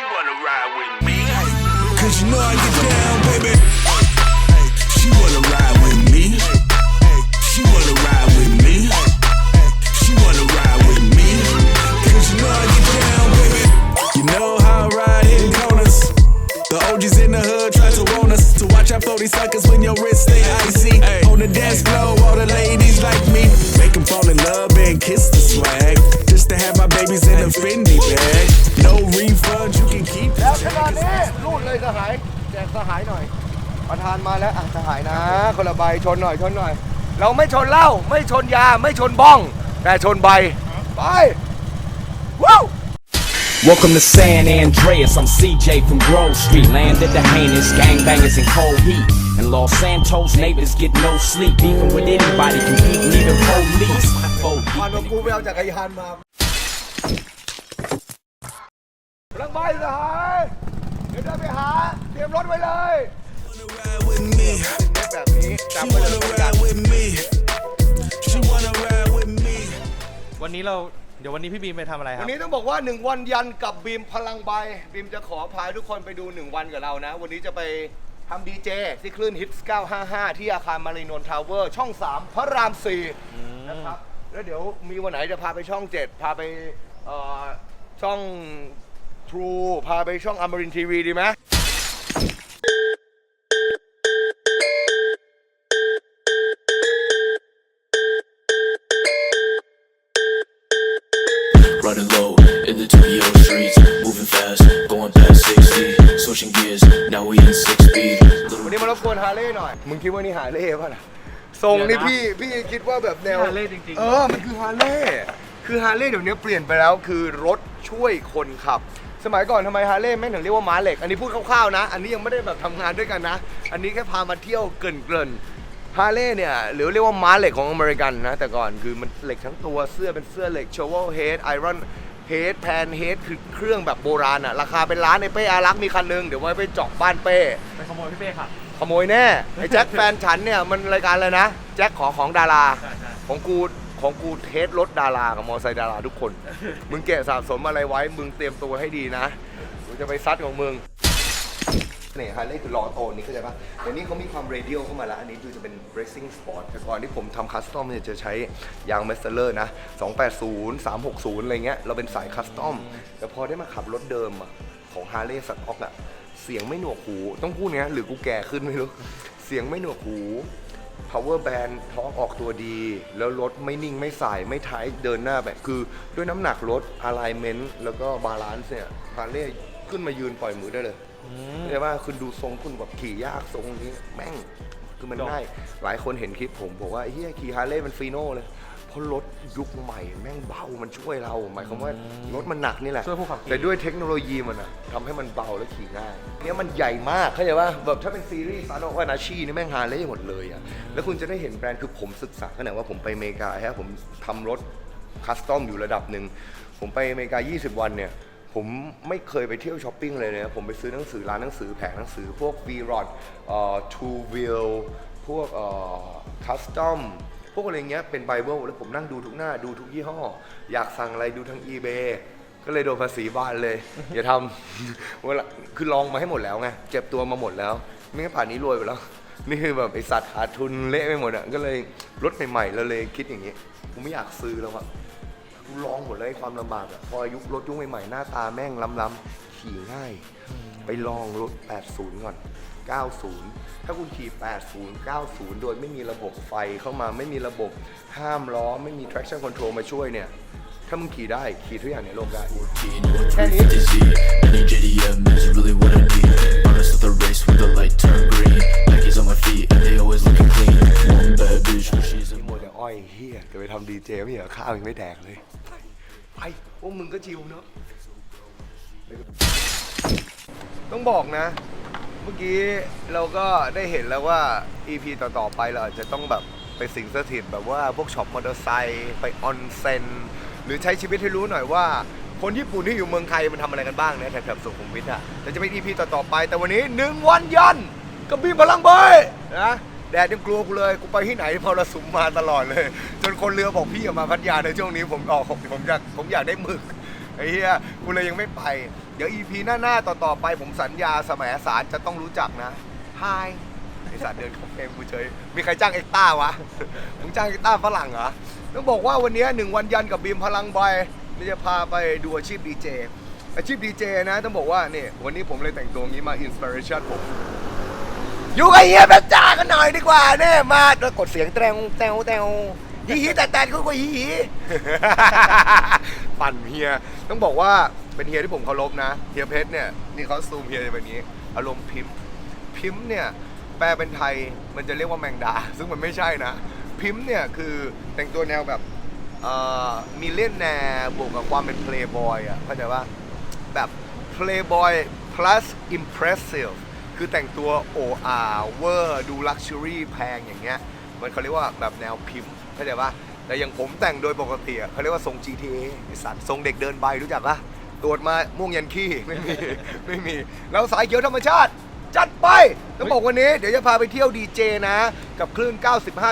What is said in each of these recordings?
She wanna ride with me. Cause you know I get down, baby. She wanna ride with me. She wanna ride with me. She wanna ride with me. Cause you know I get down, baby. You know how I ride hitting corners. The OGs in the hood try to warn us to watch out for these suckers when your wrist stay icy. On the dance floor, all the ladies like me. Make them fall in love and kiss the swag. Just to have my babies in a Fendi แล้วอะสหายนะ คนละใบชนหน่อยชนหน่อย เราไม่ชนเหล้าไม่ชนยาไม่ชนบ้อง แต่ชนใบไปว้าว Welcome to San Andreas, I'm CJ from Grove Street. Landed the heinous gangbangers in cold heat. And Los Santos neighbors get no sleep. Even with anybody competing, even police. Oh, วันของกูไปเอาจักรยานมาพลังใบสหาย เดี๋ยวเดินไปหา เตรียมรถไว้เลย ride with me. เน็ตแบบนี้ She จำไว้เลย wanna ride with me. She wanna ride with me. วันนี้เราเดี๋ยววันนี้พี่บีมไปทำอะไรควัรันบนี้ต้องบอกว่า 1 วันยันกับบีมพลังใบบีมจะขอพาทุกคนไปดู 1 วันกับเรานะ วันนี้จะไปทำดีเจที่คลื่นฮิตส์955 ที่อาคารมารีนนทาวเวอร์ ช่อง 3 พระราม 4 นะครับ แล้วเดี๋ยวมีวันไหนจะพาไปช่อง 7 พาไปเอ่อช่อง True พาไปช่องอมรินทีวีดีไหม เลย์หน่อย มึงคิดว่านี่ฮาร์เลย์ป่ะล่ะทรงนี่พี่พี่คิดว่าแบบแนวฮาร์เลย์จริงๆเออมันคือฮาร์เลย์คือฮาร์เลย์เดี๋ยวนี้เปลี่ยนไปแล้วคือรถช่วยคนขับ สมัยก่อนทำไมฮาร์เลย์แม่งถึงเรียกว่าม้าเหล็ก อันนี้พูดคร่าวๆนะ อันนี้ยังไม่ได้แบบทำงานด้วยกันนะ อันนี้แค่พามาเที่ยวเกริ่นๆฮาร์เลย์เนี่ยหรือเรียกว่าม้าเหล็กของอเมริกันนะ แต่ก่อนคือมันเหล็กทั้งตัวเสื้อเป็นเสื้อเหล็ก shovel head iron head pan head คือเครื่องแบบโบราณอะราคาเป็นล้านในเป้อารักษ์มีคันหนึง เดี๋ยวไว้ไปเจาะบ้านเป้ ไปขโมยพี่เป้ค่ะ ขโมยแน่ไอ้แจ็คแฟนฉันเนี่ยมันรายการอะไรนะ แจ็คขอของดารา ของกูของกูเทสรถดารากับมอเตอร์ไซค์ดาราทุกคน มึงเก็บสะสมอะไรไว้ มึงเตรียมตัวให้ดีนะกูจะไปซัดของมึงเนี่ยฮาร์เลยคือล้อโตนนี่เข้าใจปะเดี๋ยวนี้เขามีความเรเดียลเข้ามาแล้ว อันนี้ดูจะเป็น racing sport แต่ก่อนที่ผมทำคัสตอมเนี่ยจะใช้ยางเมสเซอร์นะ 280 360 อะไรเงี้ย เราเป็นสายคัสตอม แต่พอได้มาขับรถเดิมของฮาร์เลย์สต็อกอะ สียงไม่หนวกหู ต้องพูดเนี้ยหรือกูแก่ขึ้นไม่รู้ เสียงไม่หนวกหู power band ท้องออกตัวดี แล้วรถไม่นิ่งไม่สาย ไม่ท้ายเดินหน้าแบบคือด้วยน้ำหนักรถ alignment แล้วก็ balance เนี่ยฮาร์เลย์ขึ้นมายืนปล่อยมือได้เลยเรียกว่าคุณดูทรงคุณแบบขี่ยากทรงนี้ แม่ง คือมันง่าย หลายคนเห็นคลิปผมบอกว่าเฮียขี่ฮาร์เลย์มันฟีโน่เลย เพราะรถยุคใหม่แม่งเบา มันช่วยเรา หมายความว่ารถมันหนักนี่แหละ ช่วยผู้ขับขี่ แต่ด้วยเทคโนโลยีมันอะทำให้มันเบาและขี่ง่ายเนี่ยมันใหญ่มากเข้าใจป่ะแบบถ้าเป็นซีรีส์ซานโอวานาชีนี่แม่งฮาร์เลย์หมดเลยอะแล้วคุณจะได้เห็นแบรนด์คือผมศึกษาขนาดว่าผมไปอเมริกาฮะผมทำรถคัสตอมอยู่ระดับหนึ่ง ผมไปอเมริกา 20 วันเนี่ย ผมไม่เคยไปเที่ยวช้อปปิ้งเลยนะผมไปซื้อหนังสือร้านหนังสือแผงหนังสือพวก v r o d เอ่อ Two Wheel พวกเอ่อ Custom พ วกอะไรเงี้ยเป็นไบเบิลแล้วผมนั่งดูทุกหน้าดูทุกยี่ห้อ อยากสั่งอะไรดูทั้ง eBay ก็เลยโดนภาษีบ้านเลย อย่าทำเวลาคือลองมาให้หมดแล้วไงเจ็บตัวมาหมดแล้ว ไม่งั้นป่านนี้รวยไปแล้ว นี่คือแบบไอสัตว์ขาดทุนเละไปหมดอะก็เลยรถใหม่ๆเราเลยคิดอย่างนี้กูไม่อยากซื้อแล้วอะกูลองหมดเลยไอ้ความลำบากอะพอยุครถยุคใหม่ๆหน้าตาแม่งล้ำๆขี่ง่าย ไปลองรถ 80 ก่อน 90 ถ้าคุณขี่ 80 90 โดยไม่มีระบบไฟเข้ามาไม่มีระบบห้ามล้อ ไม่มี traction control มาช่วยเนี่ย ถ้ามึงขี่ได้ขี่ทุกอย่างในโลกได้ Keen with 350Z. Any JDM is really what I need. Honest with the race when the light turn green. Nikes on my feet and they always looking clean. One bad bitch, but she's a นี่มัวแต่อ้อยเฮียจะไปทำดีเจไม่เหรอข้าวยังไม่แดกเลย ไปไปพวกมึงก็ชิวเนาะต้องบอกนะ เมื่อกี้เราก็ได้เห็นแล้วว่า EP ต่อๆไปเราอาจจะต้องแบบไปสิงสถิตแบบว่าพวกช็อปมอเตอร์ไซค์ไปออนเซนหรือใช้ชีวิตให้รู้หน่อยว่า คนญี่ปุ่นที่อยู่เมืองไทยมันทำอะไรกันบ้างนะแถบสุขุมวิทอะแต่จะเป็น EP ต่อๆไป แต่วันนี้หนึ่งวันยันกับบีพลังใบนะแดดยังกลัวกูเลย กูไปที่ไหนพอระสุมมาตลอดเลย จนคนเรือบอกพี่อย่ามาพัทยาในช่วงนี้ผมออกผมผมอยากผมอยากได้หมึก ไอ้เหี้ยกูเลยยังไม่ไป เดี๋ยว EP หน้าๆต่อๆไปผมสัญญาสมัยสารจะต้องรู้จักนะ Hi ไอสัตว์เดินเข้าเฟรมกูเฉย มีใครจ้างเอ็กต้าวะ มึงจ้างเอ็กต้าฝรั่งเหรอ ต้องบอกว่าวันนี้หนึ่งวันยันกับบีมพลังใบนี่จะพาไปดูอาชีพดีเจ อาชีพดีเจนะ ต้องบอกว่านี่วันนี้ผมเลยแต่งตัวงี้มาอินสปิเรชันผมอยู่กับเฮียแบจ้ากันหน่อยดีกว่าเนี่ยมาแล้วกดเสียงแตงแตวแตวฮีฮีแต่แต่ก็ก็ฮีฮี ปั่นเฮียต้องบอกว่าเป็นเฮียที่ผมเคารพนะเฮียเพชรเนี่ยนี่เขาซูมเฮียแบบนี้ อารมณ์พิมพ์ พิมพ์เนี่ยแปลเป็นไทยมันจะเรียกว่าแมงดา ซึ่งมันไม่ใช่นะ พิมพ์เนี่ยคือแต่งตัวแนวแบบมีเล่นแนวบวกกับความเป็นเพลย์บอยอะเข้าใจว่าแบบ Playboy plus impressive คือแต่งตัวโออาเวอร์ ดูลักชัวรี่แพงอย่างเงี้ย มันเขาเรียกว่าแบบแนวพิมพ์เข้าใจปะ แต่อย่างผมแต่งโดยปกติอะเขาเรียกว่าทรง GTA ไอสัตว์ทรงเด็กเดินใบรู้จักปะตรวจมาม่วงยันขี้ไม่มี ไม่มี แล้วสายเขียวธรรมชาติ จัดไปต้องบอกวันนี้เดี๋ยวจะพาไปเที่ยวดีเจนะ กับคลื่น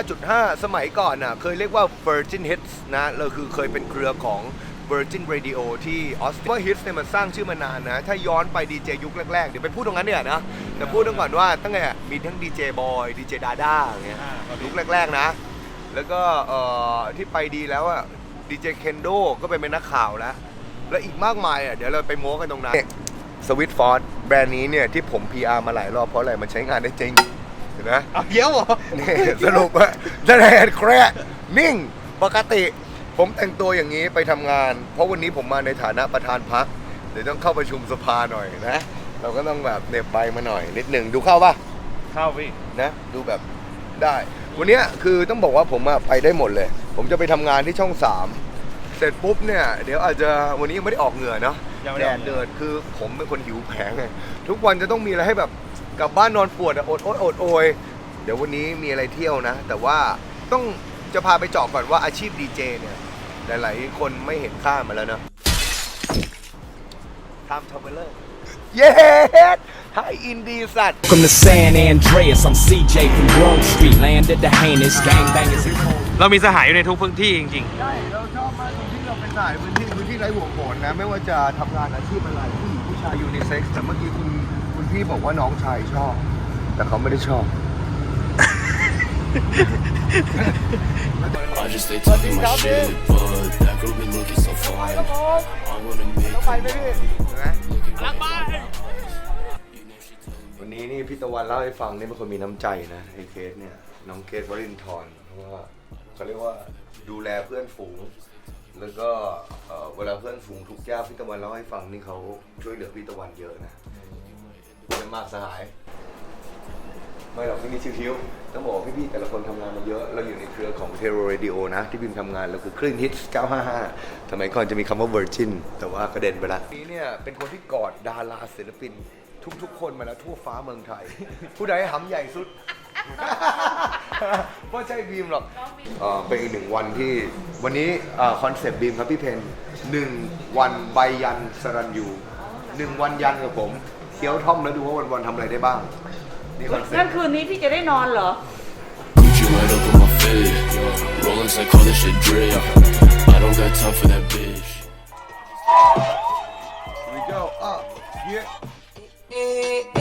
95.5 สมัยก่อนน่ะเคยเรียกว่า Virgin Hits นะเราคือเคยเป็นเครือของ Virgin Radio ที่ออสเตรเลียว่า Hits เนี่ยมันสร้างชื่อมานานนะ ถ้าย้อนไปดีเจยุคแรกๆ เดี๋ยวไปพูดตรงนั้นเนี่ยนะ แต่พูดตรงก่อนว่าตั้งแต่มีทั้งดีเจบอยดีเจดาด้าอย่างเงี้ยอ่าครับยุคแรกๆนะ แล้วก็เอ่อที่ไปดีแล้วอะดีเจเคนโดก็ไปเป็นนักข่าวแล้ว แล้วอีกมากมายอะเดี๋ยวเราไปโม้กันตรงนั้นสวิตฟอร์ดแบรนด์นี้เนี่ยที่ผม PR มาหลายรอบเพราะอะไรมันใช้งานได้จริงเห็นไหมเอาเยี่ยวเหรอนี่สรุปว่าแสดงแคร์นิ่งปกติ ผมแต่งตัวอย่างนี้ไปทำงาน เพราะวันนี้ผมมาในฐานะประธานพักเดี๋ยวต้องเข้าประชุมสภาหน่อยนะ เราก็ต้องแบบเหน็บใบมาหน่อยนิดหนึ่งดูเข้าป่ะ เข้าพี่นะ ดูแบบ ได้ วันเนี้ยคือต้องบอกว่าผมอะไปได้หมดเลย ผมจะไปทำงานที่ช่อง 3 เสร็จปุ๊บเนี่ยเดี๋ยวอาจจะวันนี้ยังไม่ได้ออกเหงื่อเนาะยังไม่แดได้ออดกเหงื่อ เดินคือผมเป็นคนหิวแผงไงทุกวันจะต้องมีอะไรให้แบบกลับบ้านนอนปวดอะอดโอยอดโอยเดี๋ยววันนี้มีอะไรเที่ยวนะ แต่ว่าต้องจะพาไปเจาะก่อนว่าอาชีพดีเจเนี่ยหลายๆคนไม่เห็นค่ามาแล้วเนอะ ทำทำไปเลยเย้ ไฮอินดีสัตว์ Welcome to San Andreas. I'm CJ from Grove Street, land of the heinous gangbangers and cold. เรามีสหายอยู่ในทุกพื้นที่จริงใช่เราชอบมากตรงที่เราเป็นสายพื้นที่พื้นที่ไร้ห่วงโหนนะ ไม่ว่าจะทำงานอาชีพอะไรผู้หญิงผู้ชายยูนิเซ็กซ์แต่เมื่อกี้คุณคุณพี่บอกว่าน้องชายชอบ แต่เขาไม่ได้ชอบ I just stay talking my shit, but that girl be looking so fine. I wanna make ไป her ไหมพี่ mine. Looking right วันนี้นี่พี่ตะวันเล่าให้ฟังนี่เป็นคนมีน้ำใจนะไอ้เคสเนี่ยน้องเคสวรินทร์เพราะว่าเขาเรียกว่าดูแลเพื่อนฝูง แล้วก็เอ่อเวลาเพื่อนฝูงทุกข์ยากพี่ตะวันเล่าให้ฟังนี่เขาช่วยเหลือพี่ตะวันเยอะนะเยอะมากสหาย ไม่หรอกพี่นี่ชิวๆต้องบอกว่าพี่ๆแต่ละคนทำงานมาเยอะ เราอยู่ในเครือของเทโรเรดิโอนะ ที่บิมทำงานเราคือคลื่นฮิต955สมัยก่อนจะมีคำว่า Virgin แต่ว่ากระเด็นไปล้วนี้เนี่ยเป็นคนที่กอดดาราศิลปิน ทุก ๆ คนมาแล้วทั่วฟ้าเมืองไทย ผู้ใดหำใหญ่สุดไม่ใช่บีมหรอกเอ่อเป็นอีกหนึ่งวันที่วันนี้คอนเซปต์บีมครับพี่เพนหนึ่งวันใบยันสรัญยูหนึ่งวันยันกับผมเคี้ยวท่อมแล้วดูว่าวันๆทำอะไรได้บ้างนี่คอนเซปงั้นต์คืนนี้พี่จะได้นอนเหรอ Gucci right up in my face. Rolex, I call this shit drip. I don't got time for that bitch. Here we go up here eh.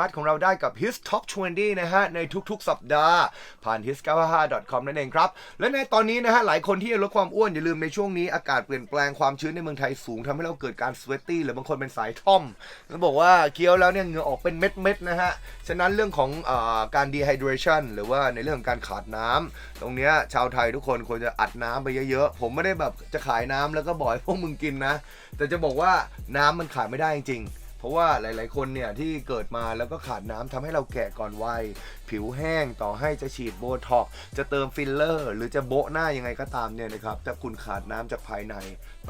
าร์ตของเราได้กับ His Top 20 นะฮะ ในทุกๆ สัปดาห์ ผ่าน his95.com นั่นเองครับ และในตอนนี้นะฮะ หลายคนที่จะลดความอ้วน อย่าลืมในช่วงนี้อากาศเปลี่ยนแปลงความชื้นในเมืองไทยสูงทำให้เราเกิดการสเวตตี้หรือบางคนเป็นสายท่อมต้องบอกว่าเคี้ยวแล้วเนี่ยเหงื่อออกเป็นเม็ดๆนะฮะ ฉะนั้นเรื่องของอการ dehydration หรือว่าในเรื่องของการขาดน้ำตรงเนี้ยชาวไทยทุกคนควรจะอัดน้ำไปเยอะๆผมไม่ได้แบบจะขายน้ำแล้วก็บอกให้พวกมึงกินนะแต่จะบอกว่าน้ำมันขาดไม่ได้จริงๆ เพราะว่าหลาย ๆ คนเนี่ยที่เกิดมาแล้วก็ขาดน้ำทำให้เราแก่ก่อนวัย ผิวแห้งต่อให้จะฉีดโบท็อกจะเติมฟิลเลอร์ หรือจะโบะหน้ายังไงก็ตามเนี่ยนะครับถ้าคุณขาดน้ำจากภายใน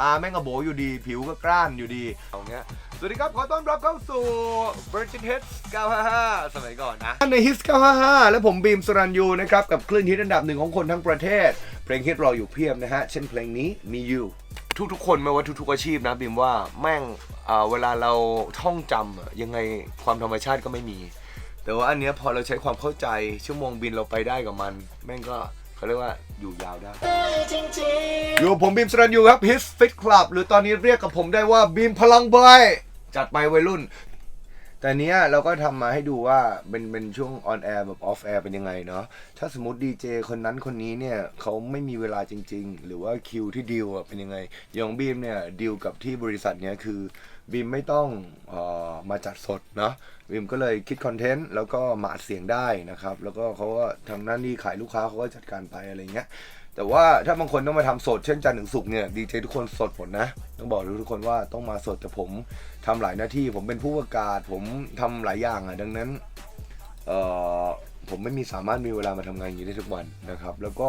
ตาแม่งก็โบอยู่ดี ผิวก็กร้านอยู่ดีเอาเงี้ยสวัสดีครับ ขอต้อนรับเข้าสู่ Virgin Hits 955 สมัยก่อนนะ ใน Hits 955 และผมบีมสรัญยูนะครับ กับคลื่นฮิตอันดับหนึ่งของคนทั้งประเทศ เพลงฮิตรออยู่เพียบนะฮะ เช่นเพลงนี้มี You ทุกๆ คนไม่ว่าทุกๆ อาชีพนะบิมว่าแม่งเอ่อเวลาเราท่องจำอะยังไงความธรรมชาติก็ไม่มี แต่ว่าอันเนี้ยพอเราใช้ความเข้าใจชั่วโมงบินเราไปได้กับมัน แม่งก็เขาเรียกว่าอยู่ยาวได้อยู่ผมบิมสรันยูครับ His Fit Club หรือตอนนี้เรียกกับผมได้ว่าบิมพลังใบจัดไปวัยรุ่น แต่เนี้ยเราก็ทำมาให้ดูว่าเป็นเป็นช่วงออนแอร์แบบออฟแอร์เป็นยังไงเนาะถ้าสมมติดีเจคนนั้นคนนี้เนี่ยเขาไม่มีเวลาจริง ๆ หรือว่าคิวที่ดีลอะเป็นยังไงย่างบีมเนี่ยดีลกับที่บริษัทเนี้ยคือบีมไม่ต้องเออมาจัดสดเนาะบีมก็เลยคิดคอนเทนต์แล้วก็มาอัดเสียงได้นะครับ แล้วก็เขาก็ทำหน้าที่ขายลูกค้าเขาก็จัดการไปอะไรเงี้ย แต่ว่าถ้าบางคนต้องมาทำสดเช่นจันทร์ถึงศุกร์เนี่ยดีเจทุกคนสดหมดนะ ต้องบอกทุกคนว่าต้องมาสดแต่ผมทำหลายหน้าที่ ผมเป็นผู้ประกาศ ผมทำหลายอย่างอะดังนั้นเอ่อผมไม่มีสามารถมีเวลามาทำงานอย่างนี้ได้ทุกวันนะครับ แล้วก็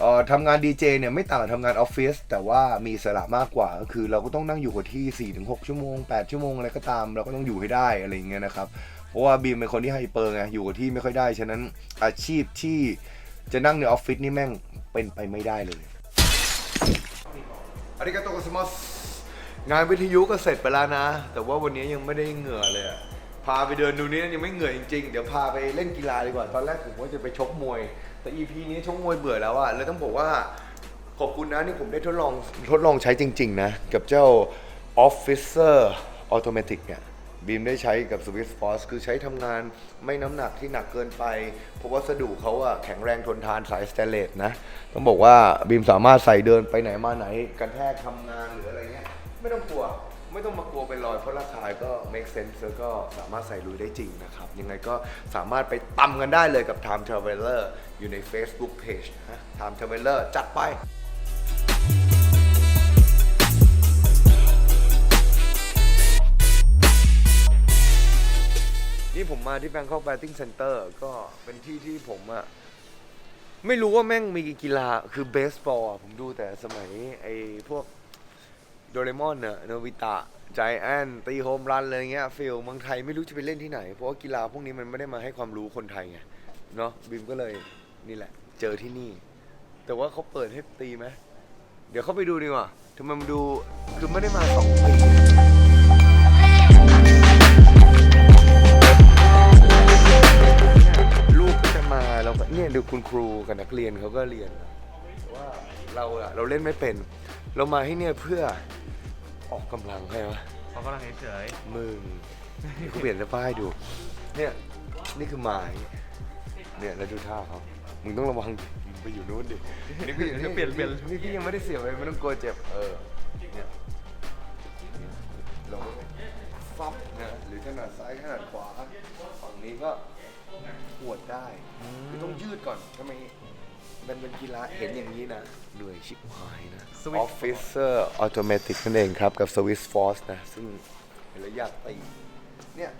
เอ่อทำงานดีเจเนี่ยไม่ต่างกับทำงานออฟฟิศแต่ว่ามีสระมากกว่าก็คือเราก็ต้องนั่งอยู่กับที่ 4-6 ชั่วโมง 8 ชั่วโมงอะไรก็ตาม เราก็ต้องอยู่ให้ได้อะไรอย่างเงี้ยนะครับ เพราะว่าบีมเป็นคนที่ไฮเปอร์ไงอยู่กับที่ไม่ค่อยได้ ฉะนั้นอาชีพที่จะนั่งในออฟฟิศนี่แม่ง เป็นไปไม่ได้เลยอาริกาโตโกสมอสงานวิทยุก็เสร็จไปแล้วนะ แต่ว่าวันนี้ยังไม่ได้เหงื่อเลยอะพาไปเดินดูนี้ยังไม่เหงื่อจริงๆ เดี๋ยวพาไปเล่นกีฬาดีกว่า ตอนแรกผมว่าจะไปชกมวย แต่ EP นี้ชกมวยเบื่อแล้วอะเลยต้องบอกว่าขอบคุณนะนี่ผมได้ทดลองทดลองใช้จริง ๆ นะ กับเจ้า Officer Automatic เนี่ย บีมได้ใช้กับ Swiss Force คือใช้ทำงานไม่น้ำหนักที่หนักเกินไป เพราะวัสดุเขาอะแข็งแรงทนทานสายสเตนเลสนะ ต้องบอกว่าบีมสามารถใส่เดินไปไหนมาไหนกระแทกทำงานหรืออะไรเงี้ย ไม่ต้องกลัว ไม่ต้องมากลัวเป็นรอย เพราะราคาก็ make sense แล้วก็สามารถใส่ลุยได้จริงนะครับ ยังไงก็สามารถไปตำกันได้เลยกับ Time Traveler อยู่ใน Facebook Page นะ Time Traveler จัดไป มาที่ Bangkok Batting Center ก็เป็นที่ที่ผมอะไม่รู้ว่าแม่งมีกีฬาคือเบสบอลผมดูแต่สมัยไอ้พวกโดเรมอนเนอะโนบิตะใจแอนตีโฮมรันอะไรเงี้ยฟิลเมืองไทยไม่รู้จะไปเล่นที่ไหน เพราะว่ากีฬาพวกนี้มันไม่ได้มาให้ความรู้คนไทยไงเนาะบิมก็เลยนี่แหละ เจอที่นี่ แต่ว่าเขาเปิดให้ตีไหมเดี๋ยวเข้าไปดูดีกว่าทำไมมันดูคือไม่ได้มาสองปี เราก็เนี่ยดูคุณครูกับนักเรียนเขาก็เรียนแต่ว่าเราอะเราเล่นไม่เป็น เรามาให้เนี่ยเพื่อออกกำลังใช่ไหมเขากำลังเฉยมึงนี่เขาเปลี่ยนเสื้อผ้าให้ดู เนี่ยนี่คือไม้เนี่ยแล้วดูท่าเขามึงต้องระวังดิมึงไปอยู่นู้นดินี่ก็อยู่นี่เปลี่ยนเปลี่ยนนี่พี่ยังไม่ได้เสียบเลยไม่ต้องกลัวเจ็บเออเนี่ยลงฟับเนี่ยหรือขนาดซ้ายขนาดขวาฝั่งนี้ก็ ปวดได้คือต้องยืดก่อนทำไมมันเป็นกีฬาเห็นอย่างนี้นะ เหนื่อยชิบหายนะ Officer Automatic นั่นเองครับ กับ Swiss Force นะ ซึ่งเห็นแล้วอยากตีเนี่ย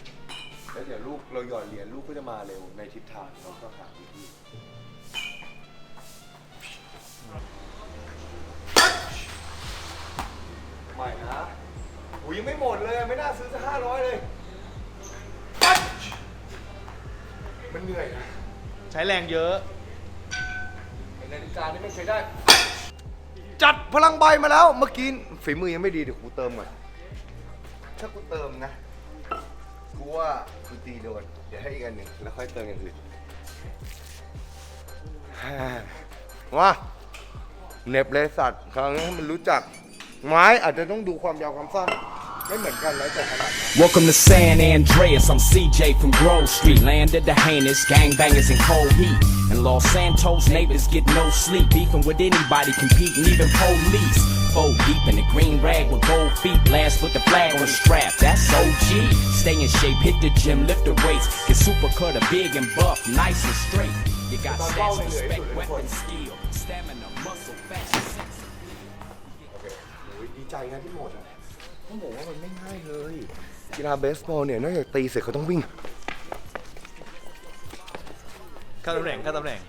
แล้วเดี๋ยวลูกเราหย่อนเหรียญลูกก็จะมาเร็วในทิศทางเราก็หาวิธีใหม่นะ อุ้ยยังไม่หมดเลย ไม่น่าซื้อสักห้าร้อยเลย มันเหนื่อยนะๆใช้แรงเยอะ ไอ้นาฬิกานี่ไม่เคยได้ จัดพลังใบมาแล้ว เมื่อกี้ฝีมือยังไม่ดีเดี๋ยวกูเติมก่อนถ้ากูเติมนะกูว่ากูตีโดนเดี๋ยวให้อีกอันหนึ่งแล้วค่อยเติมอย่างอื่นฮ่าว่าเหน็บเลยสัตว์คราวนี้ให้มันรู้จัก ไม้อาจจะต้องดูความยาวความสั้น ไม่เหมือนกันแล้วแต่ขนาดนะ Welcome to San Andreas. I'm CJ from Grove Street. Landed the heinous gangbangers in cold heat. And Los Santos neighbors get no sleep. Beefing with anybody, competing, even police. Four deep in the green rag with gold feet. Last with the flag on the strap. That's OG. Stay in shape, hit the gym, lift the weights. Get super cutter, big and buff, nice and straight. You got stats, respect, weapon, skill, stamina, muscle, fashion, sense. โอเคโอ้ยดีใจนะที่หมดอ่ะ ต้องบอกว่ามันไม่ง่ายเลย กีฬาเบสบอลเนี่ยนอกจากตีเสร็จเขาต้องวิ่งเข้าตำแหน่งเข้าตำแหน่ง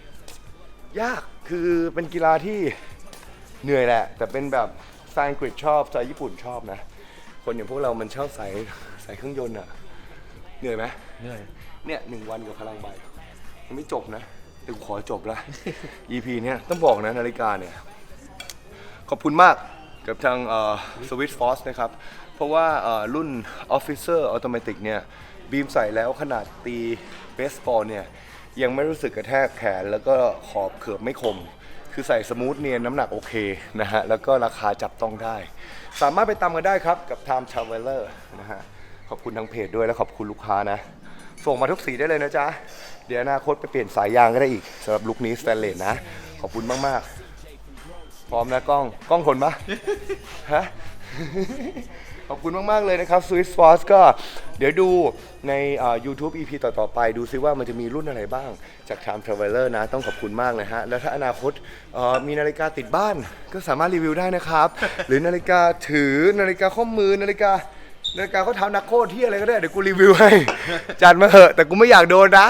ยากคือเป็นกีฬาที่เหนื่อยแหละ แต่เป็นแบบสไตล์อังกฤษชอบสไตล์ญี่ปุ่นชอบนะ คนอย่างพวกเรามันชอบใส่ใส่เครื่องยนต์อะเหนื่อยไหมเหนื่อย เนี่ยหนึ่งวันกับพลังใบยังไม่จบนะแต่กูขอจบละ EP เนี่ยต้องบอกนะนาฬิกาเนี่ย ขอบคุณมาก กับทางเอ่อ Swiss Force นะครับ เพราะว่าเอ่อรุ่น Officer Automatic เนี่ยบีมใส่แล้วขนาดตีเบสบอลเนี่ยยังไม่รู้สึกกระแทกแขนแล้วก็ขอบเขือบไม่คมคคือใส่สมูทเนียนน้ำหนักโอเคนะฮะ แล้วก็ราคาจับต้องได้ สามารถไปตามกันได้ครับกับ Time Traveler นะฮะ ขอบคุณทางเพจด้วยและขอบคุณลูกค้านะ ส่งมาทุกสีได้เลยนะจ๊ะ เดี๋ยวอนาคตไปเปลี่ยนสายยางก็ได้อีกสำหรับลุคนี้สแตนเลสนะ ขอบคุณมาก ๆ พร้อมนะกล้องกล้องทนปะฮะ ขอบคุณมาก ๆ เลยนะครับ Swiss Force ก็เดี๋ยวดูในอ่า YouTube EP ต่อ ๆ ไปดูซิว่ามันจะมีรุ่นอะไรบ้างจาก Time Traveler นะ ต้องขอบคุณมากเลยฮะ แล้วถ้าอนาคตเอ่อมีนาฬิกาติดบ้านก็สามารถรีวิวได้นะครับ หรือนาฬิกาถือนาฬิกาข้อมือนาฬิกา นาฬิกาข้อเท้านักโคตรที่อะไรก็ได้ เดี๋ยวกูรีวิวให้ จัดมาเถอะแต่กูไม่อยากโดนนะ